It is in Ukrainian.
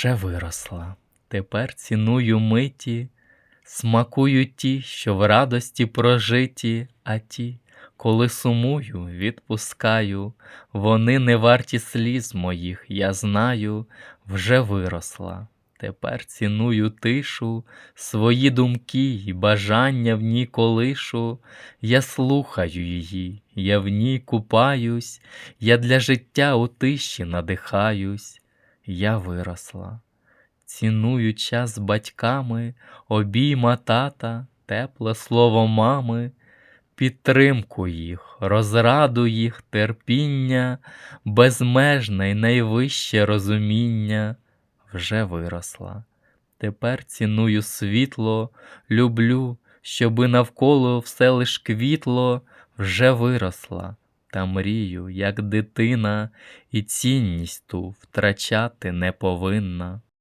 вже виросла. Тепер ціную миті, смакую ті, що в радості прожиті, а ті, коли сумую, відпускаю, вони не варті сліз моїх, я знаю, вже виросла. Тепер ціную тишу, свої думки й бажання в ній колишу. Я слухаю її, я в ній купаюсь, я для життя у тиші надихаюсь, я виросла. Ціную час з батьками, обійма тата, тепле слово мами, підтримку їх, розраду їх, терпіння, безмежне й найвище розуміння вже виросла. Тепер ціную світло, люблю, щоби навколо все лиш квітло, вже виросла. Та мрію, як дитина, і цінність ту втрачати не повинна.